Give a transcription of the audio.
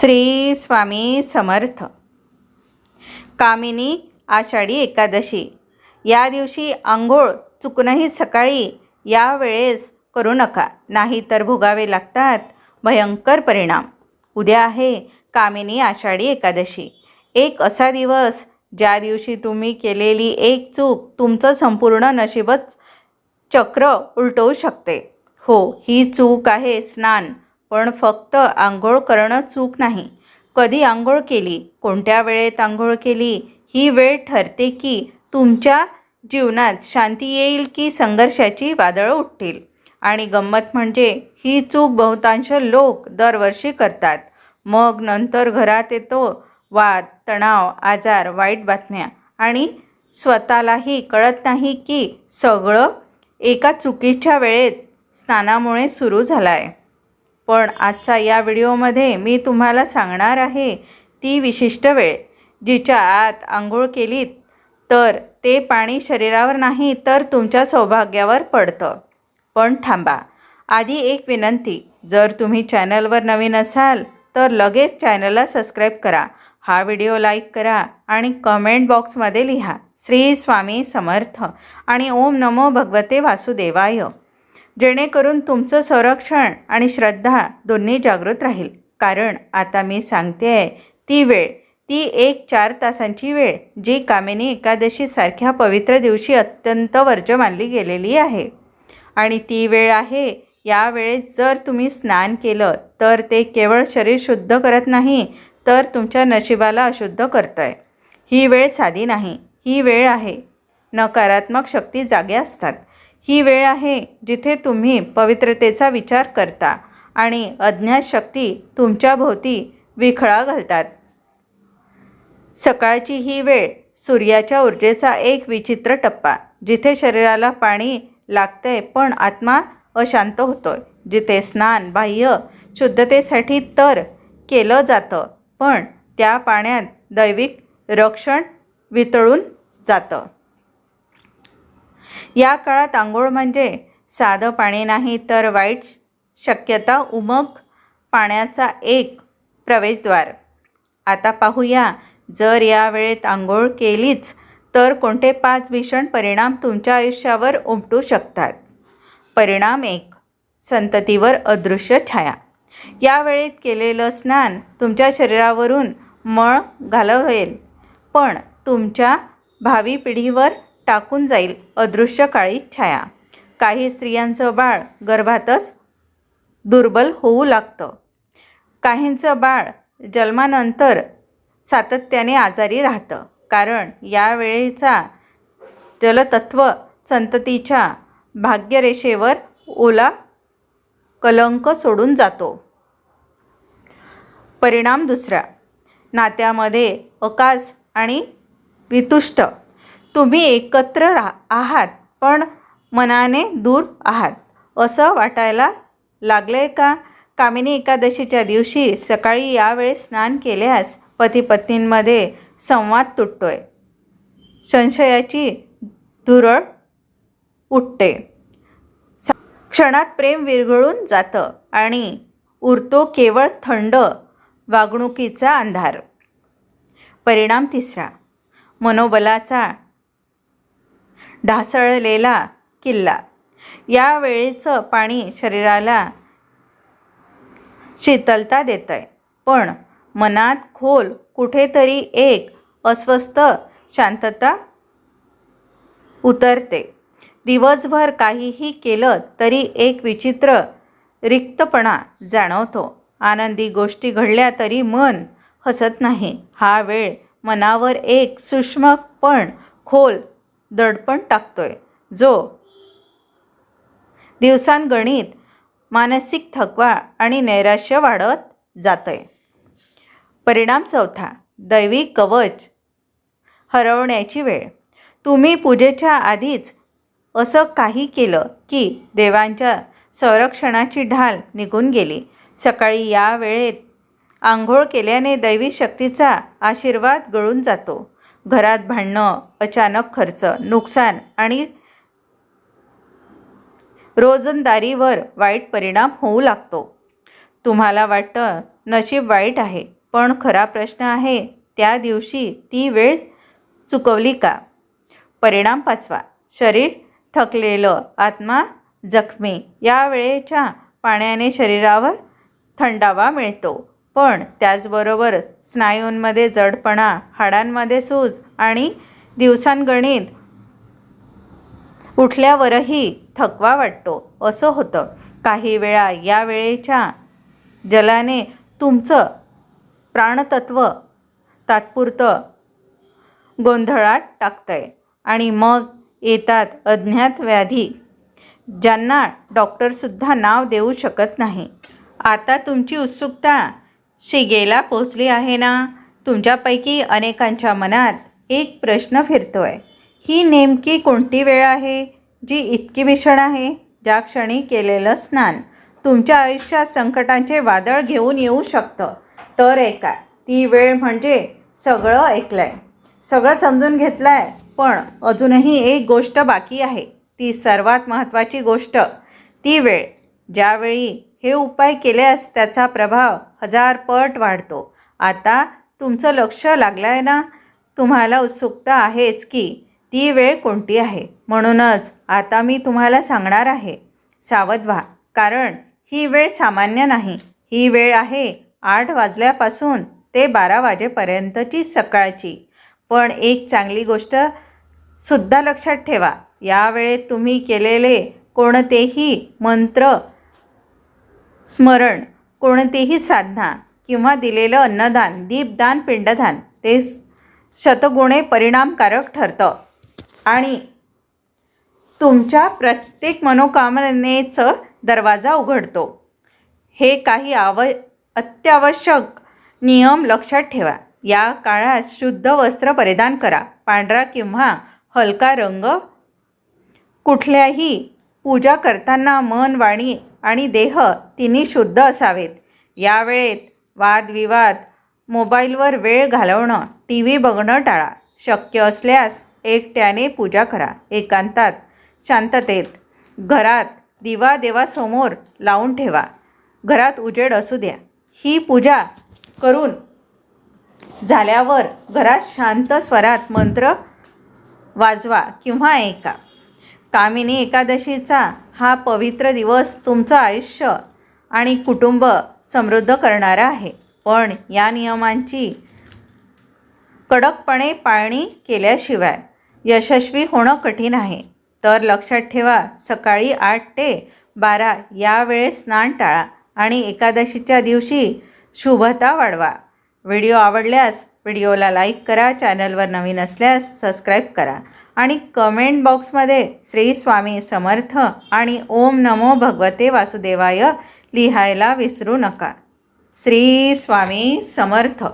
श्री स्वामी समर्थ. कामिनी आषाढी एकादशी. या दिवशी आंघोळ चुकूनही सकाळी या वेळेस करू नका नाही तर भोगावे लागतात भयंकर परिणाम. उद्या आहे कामिनी आषाढी एकादशी. एक असा दिवस ज्या दिवशी तुम्ही केलेली एक चूक तुमचं संपूर्ण नशीबच चक्र उलटवू शकते. हो ही चूक आहे स्नान. पण फक्त आंघोळ करणं चूक नाही. कधी आंघोळ केली कोणत्या वेळेत आंघोळ केली ही वेळ ठरते की तुमच्या जीवनात शांती येईल की संघर्षाची वादळं उठतील. आणि गंमत म्हणजे ही चूक बहुतांश लोक दरवर्षी करतात. मग नंतर घरात येतो वाद तणाव आजार वाईट बातम्या आणि स्वतःलाही कळत नाही की सगळं एका चुकीच्या वेळेत स्नानामुळे सुरू झालं आहे पण आजचा या व्हिडिओमध्ये मी तुम्हाला सांगणार आहे ती विशिष्ट वेळ जिच्या आत आंघोळ केलीत तर ते पाणी शरीरावर नाही तर तुमच्या सौभाग्यावर पडतं. पण थांबा आधी एक विनंती जर तुम्ही चॅनलवर नवीन असाल तर लगेच चॅनलला सबस्क्राईब करा हा व्हिडिओ लाईक करा आणि कमेंट बॉक्समध्ये लिहा श्री स्वामी समर्थ आणि ओम नमो भगवते वासुदेवाय. जेणेकरून तुमचं संरक्षण आणि श्रद्धा दोन्ही जागृत राहील. कारण आता मी सांगते आहे ती वेळ ती एक चार तासांची वेळ जी कामिनी एकादशीसारख्या पवित्र दिवशी अत्यंत वर्ज मानली गेलेली आहे. आणि ती वेळ आहे या वेळेत जर तुम्ही स्नान केलं तर ते केवळ शरीर शुद्ध करत नाही तर तुमच्या नशिबाला अशुद्ध करतं आहे ही वेळ साधी नाही ही वेळ आहे. नकारात्मक शक्ती जागे असतात. ही वेळ आहे जिथे तुम्ही पवित्रतेचा विचार करता आणि अज्ञात शक्ती तुमच्या भोवती विखळा घालतात. सकाळची ही वेळ सूर्याच्या ऊर्जेचा एक विचित्र टप्पा जिथे शरीराला पाणी लागतंय पण आत्मा अशांत होतोय जिथे स्नान बाह्य शुद्धतेसाठी तर केलं जातं पण त्या पाण्यात दैविक रक्षण वितळून जातं. या काळात आंघोळ म्हणजे साधं पाणी नाही तर वाईट शक्यता उमग पाण्याचा एक प्रवेशद्वार. आता पाहूया जर या वेळेत आंघोळ केलीच तर कोणते पाच भीषण परिणाम तुमच्या आयुष्यावर उमटू शकतात? परिणाम एक संततीवर अदृश्य छाया. या वेळेत केलेलं स्नान तुमच्या शरीरावरून मळ घालवेल पण तुमच्या भावी पिढीवर टाकून जाईल अदृश्य काळी छाया. काही स्त्रियांचं बाळ गर्भातच दुर्बल होऊ लागतं. काहींचं बाळ जन्मानंतर सातत्याने आजारी राहतं. कारण यावेळेचा जलतत्व संततीच्या भाग्यरेषेवर ओला कलंक सोडून जातो. परिणाम दुसरा. नात्यामध्ये अकास आणि वितुष्ट तुम्ही एकत्र रा आहात पण मनाने दूर आहात. असं वाटायला लागलं आहे का? कामिनी एकादशीच्या दिवशी सकाळी यावेळेस स्नान केल्यास पती पत्नींमध्ये संवाद तुटतोय. संशयाची धुरळ उठते. क्षणात प्रेम विरघळून जातं आणि उरतो केवळ थंड वागणुकीचा अंधार. परिणाम तिसरा. मनोबलाचा ढासळलेला किल्ला. या वेळेचं पाणी शरीराला शीतलता देतं आहे पण मनात खोल कुठेतरी एक अस्वस्थ शांतता उतरते. दिवसभर काहीही केलं तरी एक विचित्र रिक्तपणा जाणवतो. आनंदी गोष्टी घडल्या तरी मन हसत नाही. हा वेळ मनावर एक सूक्ष्म पण खोल दडपण टाकतोय. जो दिवसांगणित मानसिक थकवा आणि नैराश्य वाढत जातंय. परिणाम चौथा दैवी कवच हरवण्याची वेळ. तुम्ही पूजेच्या आधीच असं काही केलं की देवांच्या संरक्षणाची ढाल निघून गेली. सकाळी या वेळेत आंघोळ केल्याने दैवी शक्तीचा आशीर्वाद गळून जातो. घरात भांडणं अचानक खर्च नुकसान आणि रोजंदारीवर वाईट परिणाम होऊ लागतो. तुम्हाला वाटतं नशीब वाईट आहे पण खरा प्रश्न आहे त्या दिवशी ती वेळ चुकवली का? परिणाम पाचवा शरीर थकलेलं आत्मा जखमी या वेळेच्या पाण्याने शरीरावर थंडावा मिळतो. पण त्याचबरोबर स्नायूंमध्ये जडपणा हाडांमध्ये सूज आणि दिवसांगणित उठल्यावरही थकवा वाटतो. असं होतं. काही वेळा या वेळेच्या जलाने तुमचं प्राणतत्व तात्पुरतं गोंधळात टाकतंय. आणि मग येतात अज्ञात व्याधी ज्यांना डॉक्टरसुद्धा नाव देऊ शकत नाही. आता तुमची उत्सुकता शिगेला पोचली आहे ना? तुमच्यापैकी अनेकांच्या मनात एक प्रश्न फिरतो आहे ही नेमकी कोणती वेळ आहे? जी इतकी भीषण आहे ज्या क्षणी केलेलं स्नान. तुमच्या आयुष्यात संकटांचे वादळ घेऊन येऊ शकतं. तर ऐका ती वेळ म्हणजे सगळं ऐकलं आहे सगळं समजून घेतलं आहे पण अजूनही एक गोष्ट बाकी आहे. ती सर्वात महत्त्वाची गोष्ट. ती वेळ. ज्यावेळी हे उपाय केल्यास त्याचा प्रभाव हजार पट वाढतो. आता तुमचं लक्ष लागलं आहे ना? तुम्हाला उत्सुकता आहेच की ती वेळ कोणती आहे? म्हणूनच आता मी तुम्हाला सांगणार आहे. सावध व्हा. कारण ही वेळ सामान्य नाही. ही वेळ आहे आठ वाजल्यापासून ते बारा वाजेपर्यंतची सकाळची. पण एक चांगली गोष्ट सुद्धा लक्षात ठेवा. या वेळेत तुम्ही केलेले कोणतेही मंत्र स्मरण कोणतीही साधना किंवा दिलेलं अन्नदान दीपदान पिंडदान ते शतगुणे परिणामकारक ठरतं. आणि तुमच्या प्रत्येक मनोकामनेचं दरवाजा उघडतो. हे काही आव अत्यावश्यक नियम लक्षात ठेवा. या काळात शुद्ध वस्त्र परिधान करा. पांढरा किंवा हलका रंग कुठल्याही पूजा करताना मन वाणी आणि देह तिन्ही शुद्ध असावेत. या वेळेत वादविवाद मोबाईलवर वेळ घालवणं टी व्ही बघणं टाळा. शक्य असल्यास एकट्याने पूजा करा. एकांतात शांततेत घरात दिवा देवासमोर लावून ठेवा. घरात उजेड असू द्या. ही पूजा करून झाल्यावर घरात शांत स्वरात मंत्र वाजवा किंवा ऐका. कामिनी एकादशीचा हा पवित्र दिवस तुमचं आयुष्य आणि कुटुंब समृद्ध करणारा आहे. पण या नियमांची कडकपणे पाळणी केल्याशिवाय यशस्वी होणं कठीण आहे. तर लक्षात ठेवा सकाळी आठ ते बारा या वेळेस स्नान टाळा आणि एकादशीच्या दिवशी शुभता वाढवा. व्हिडिओ आवडल्यास व्हिडिओला लाईक करा चॅनलवर नवीन असल्यास सबस्क्राईब करा. आणि कमेंट बॉक्समध्ये श्री स्वामी समर्थ आणि ओम नमो भगवते वासुदेवाय लिहायला विसरू नका. श्री स्वामी समर्थ.